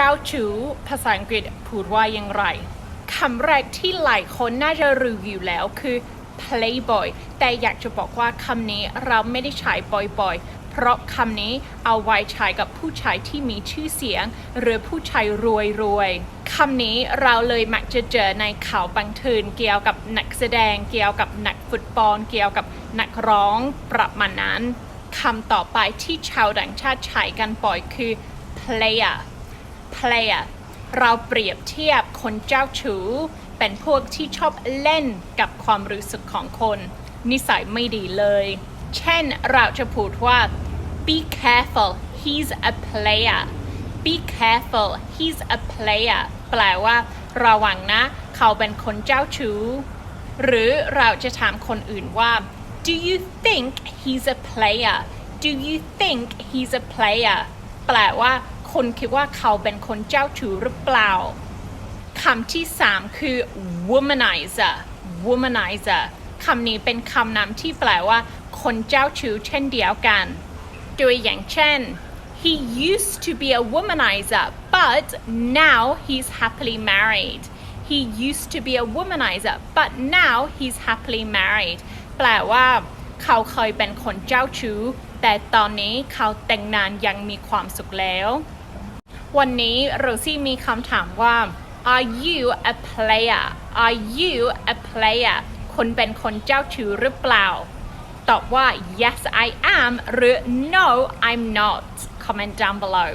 เจ้าชู้ภาษาอังกฤษพูดว่าอย่างไรคำแรกที่หลายคนน่าจะรู้อยู่แล้วคือ playboy แต่อยากจะบอกว่าคำนี้เราไม่ได้ใช้บ่อยๆ เพราะคำนี้เอาไว้ใช้กับผู้ชายที่มีชื่อเสียง หรือผู้ชายรวยๆคำนี้เราเลยมักจะเจอในข่าวบันเทิงเกี่ยวกับนักแสดง เกี่ยวกับนักฟุตบอล เกี่ยวกับนักร้องประมาณนั้นคำต่อไปที่ชาวต่างชาติใช้กันบ่อยคือ player player เราเปรียบเทียบคนเจ้าชู้ เป็นพวกที่ชอบเล่นกับความรู้สึกของคน นิสัยไม่ดีเลย เช่นเราจะพูดว่า be careful he's a player be careful he's a player แปลว่า ระวังนะ เขาเป็นคนเจ้าชู้ หรือเราจะถามคนอื่นว่า do you think he's a player do you think he's a player แปลว่า คุณคิดว่าเขาเป็นคนเจ้าชู้หรือเปล่าคำที่3คือ womanizer womanizer คำนี้เป็นคำนามที่แปลว่า คนเจ้าชู้เช่นเดียวกัน ตัวอย่างเช่น he used to be a womanizer but now he's happily married he used to be a womanizer but now he's happily married แปลว่า เขาเคยเป็นคนเจ้าชู้ แต่ตอนนี้เขาแต่งงานยังมีความสุขแล้ว วันนี้โรซี่มีคำถามว่า Are you a player Are you a player คุณเป็นคนเจ้าชู้หรือเปล่า ตอบว่า Yes I am หรือ No I'm not comment down below